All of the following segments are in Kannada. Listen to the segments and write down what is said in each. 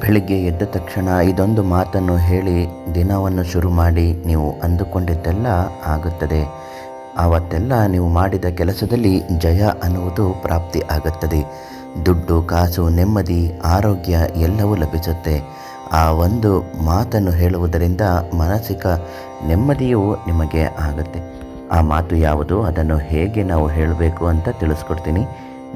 ಬೆಳಿಗ್ಗೆ ಎದ್ದ ತಕ್ಷಣ ಇದೊಂದು ಮಾತನ್ನು ಹೇಳಿ ದಿನವನ್ನು ಶುರು ಮಾಡಿ ನೀವು ಅಂದುಕೊಂಡಿದ್ದೆಲ್ಲ ಆಗುತ್ತದೆ. ಆವತ್ತೆಲ್ಲ ನೀವು ಮಾಡಿದ ಕೆಲಸದಲ್ಲಿ ಜಯ ಅನ್ನುವುದು ಪ್ರಾಪ್ತಿ ಆಗುತ್ತದೆ. ದುಡ್ಡು, ಕಾಸು, ನೆಮ್ಮದಿ, ಆರೋಗ್ಯ ಎಲ್ಲವೂ ಲಭಿಸುತ್ತೆ. ಆ ಒಂದು ಮಾತನ್ನು ಹೇಳುವುದರಿಂದ ಮಾನಸಿಕ ನೆಮ್ಮದಿಯು ನಿಮಗೆ ಆಗುತ್ತೆ. ಆ ಮಾತು ಯಾವುದು? ಅದನ್ನು ಹೇಗೆ ನಾವು ಹೇಳಬೇಕು ಅಂತ ತಿಳಿಸ್ಕೊಡ್ತೀನಿ.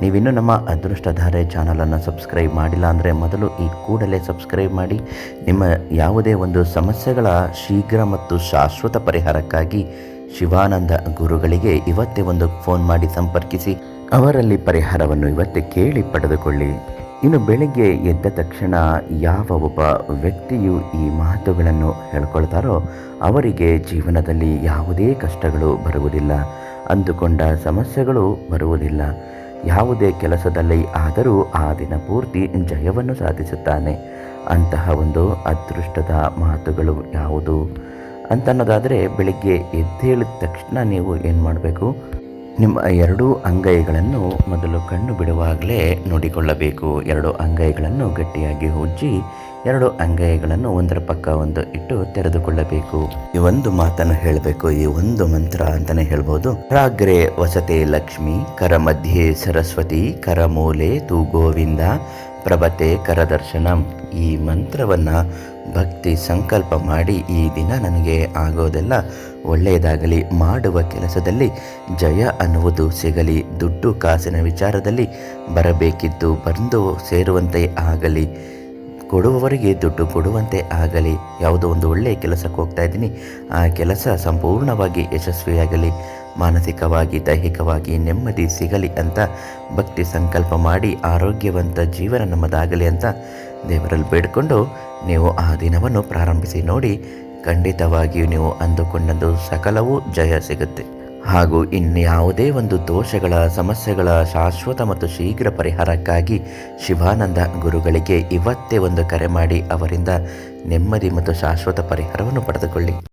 ನೀವಿನ್ನೂ ನಮ್ಮ ಅದೃಷ್ಟಧಾರೆ ಚಾನಲನ್ನು ಸಬ್ಸ್ಕ್ರೈಬ್ ಮಾಡಿಲ್ಲ ಅಂದರೆ ಮೊದಲು ಈ ಕೂಡಲೇ ಸಬ್ಸ್ಕ್ರೈಬ್ ಮಾಡಿ. ನಿಮ್ಮ ಯಾವುದೇ ಒಂದು ಸಮಸ್ಯೆಗಳ ಶೀಘ್ರ ಮತ್ತು ಶಾಶ್ವತ ಪರಿಹಾರಕ್ಕಾಗಿ ಶಿವಾನಂದ ಗುರುಗಳಿಗೆ ಇವತ್ತೇ ಒಂದು ಫೋನ್ ಮಾಡಿ ಸಂಪರ್ಕಿಸಿ. ಅವರಲ್ಲಿ ಪರಿಹಾರವನ್ನು ಇವತ್ತೇ ಕೇಳಿ ಪಡೆದುಕೊಳ್ಳಿ. ಇನ್ನು ಬೆಳಿಗ್ಗೆ ಎದ್ದ ತಕ್ಷಣ ಯಾವ ಒಬ್ಬ ವ್ಯಕ್ತಿಯು ಈ ಮಾತುಗಳನ್ನು ಹೇಳ್ಕೊಳ್ತಾರೋ ಅವರಿಗೆ ಜೀವನದಲ್ಲಿ ಯಾವುದೇ ಕಷ್ಟಗಳು ಬರುವುದಿಲ್ಲ. ಅಂದುಕೊಂಡ ಸಮಸ್ಯೆಗಳು ಬರುವುದಿಲ್ಲ. ಯಾವುದೇ ಕೆಲಸದಲ್ಲಿ ಆದರೂ ಆ ದಿನ ಪೂರ್ತಿ ಜಯವನ್ನು ಸಾಧಿಸುತ್ತಾನೆ. ಅಂತಹ ಒಂದು ಅದೃಷ್ಟದ ಮಾತುಗಳು ಯಾವುದು? ಅಂತನ್ನೋದಾದರೆ ಬೆಳಿಗ್ಗೆ ಎದ್ದೇಳಿದ ತಕ್ಷಣ ನೀವು ಏನು ಮಾಡಬೇಕು? ನಿಮ್ಮ ಎರಡೂ ಅಂಗೈಗಳನ್ನು ಮೊದಲು ಕಣ್ಣು ಬಿಡುವಾಗಲೇ ನೋಡಿಕೊಳ್ಳಬೇಕು. ಎರಡು ಅಂಗೈಗಳನ್ನು ಗಟ್ಟಿಯಾಗಿ ಉಜ್ಜಿ ಎರಡು ಅಂಗೈಗಳನ್ನು ಒಂದರ ಪಕ್ಕ ಒಂದು ಇಟ್ಟು ತೆರೆದುಕೊಳ್ಳಬೇಕು. ಈ ಒಂದು ಮಾತನ್ನು ಹೇಳಬೇಕು, ಈ ಒಂದು ಮಂತ್ರ ಅಂತಾನೆ ಹೇಳ್ಬೋದು. ರಾಗ್ರೆ ವಸತೆ ಲಕ್ಷ್ಮಿ, ಕರ ಮಧ್ಯೆ ಸರಸ್ವತಿ, ಕರ ಮೂಲೆ ತೂ ಗೋವಿಂದ, ಪ್ರಭತೆ ಕರದರ್ಶನಂ ಈ ಮಂತ್ರವನ್ನು ಭಕ್ತಿ ಸಂಕಲ್ಪ ಮಾಡಿ ಈ ದಿನ ನನಗೆ ಆಗೋದೆಲ್ಲ ಒಳ್ಳೆಯದಾಗಲಿ, ಮಾಡುವ ಕೆಲಸದಲ್ಲಿ ಜಯ ಅನ್ನುವುದು ಸಿಗಲಿ, ದುಡ್ಡು ಕಾಸಿನ ವಿಚಾರದಲ್ಲಿ ಬರಬೇಕಿದ್ದು ಬಂದು ಸೇರುವಂತೆ ಆಗಲಿ. ಕೊಡುವವರಿಗೆ ದುಡ್ಡು ಕೊಡುವಂತೆ ಆಗಲಿ. ಯಾವುದೋ ಒಂದು ಒಳ್ಳೆಯ ಕೆಲಸಕ್ಕೆ ಹೋಗ್ತಾ ಇದ್ದೀನಿ. ಆ ಕೆಲಸ ಸಂಪೂರ್ಣವಾಗಿ ಯಶಸ್ವಿಯಾಗಲಿ. ಮಾನಸಿಕವಾಗಿ, ದೈಹಿಕವಾಗಿ ನೆಮ್ಮದಿ ಸಿಗಲಿ ಅಂತ ಭಕ್ತಿ ಸಂಕಲ್ಪ ಮಾಡಿ ಆರೋಗ್ಯವಂತ ಜೀವನ ನಮ್ಮದಾಗಲಿ ಅಂತ ದೇವರಲ್ಲಿ ಬೇಡಿಕೊಂಡು ನೀವು ಆ ದಿನವನ್ನು ಪ್ರಾರಂಭಿಸಿ ನೋಡಿ ಖಂಡಿತವಾಗಿಯೂ ನೀವು ಅಂದುಕೊಂಡದ್ದು ಸಕಲವೂ ಜಯ ಸಿಗುತ್ತೆ. ಹಾಗೂ ಇನ್ಯಾವುದೇ ಒಂದು ದೋಷಗಳ, ಸಮಸ್ಯೆಗಳ ಶಾಶ್ವತ ಮತ್ತು ಶೀಘ್ರ ಪರಿಹಾರಕ್ಕಾಗಿ ಶಿವಾನಂದ ಗುರುಗಳಿಗೆ ಇವತ್ತೇ ಒಂದು ಕರೆ ಮಾಡಿ ಅವರಿಂದ ನೆಮ್ಮದಿ ಮತ್ತು ಶಾಶ್ವತ ಪರಿಹಾರವನ್ನು ಪಡೆದುಕೊಳ್ಳಿ.